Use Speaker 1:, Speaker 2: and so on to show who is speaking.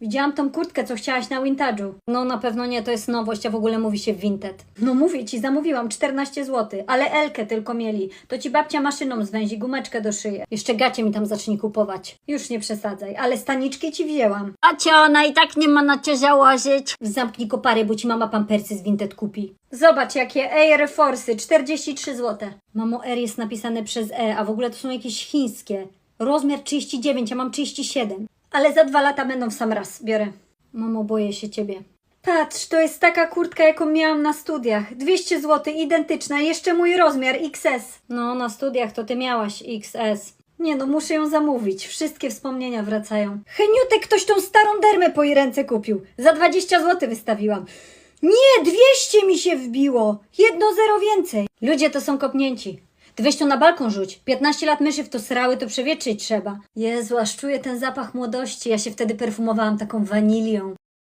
Speaker 1: Widziałam tą kurtkę, co chciałaś na Vintage'u. No na pewno nie, to jest nowość, a w ogóle mówi się Vinted. No mówię ci, zamówiłam 14 zł, ale Elkę tylko mieli. To ci babcia maszyną zwęzi gumeczkę do szyję. Jeszcze gacie mi tam zacznij kupować. Już nie przesadzaj, ale staniczki ci wzięłam.
Speaker 2: A cię ona i tak nie ma na cię założyć.
Speaker 1: Zamknij kopary, bo ci mama pampersy z Vinted kupi. Zobacz jakie Air Force'y, 43 zł. Mamo, Air jest napisane przez E, a w ogóle to są jakieś chińskie. Rozmiar 39, a mam 37. Ale za dwa lata będą w sam raz, biorę. Mamo, boję się ciebie. Patrz, to jest taka kurtka, jaką miałam na studiach. 200 zł, identyczna, jeszcze mój rozmiar XS. No, na studiach to ty miałaś XS. Nie no, muszę ją zamówić. Wszystkie wspomnienia wracają. Heniutek, ktoś tą starą dermę po jej ręce kupił. Za 20 zł wystawiłam. Nie, 200 mi się wbiło. Jedno zero więcej. Ludzie to są kopnięci. Ty weź to na balkon rzuć. 15 lat myszy w to srały, to przewietrzyć trzeba. Jezu, aż czuję ten zapach młodości. Ja się wtedy perfumowałam taką wanilią.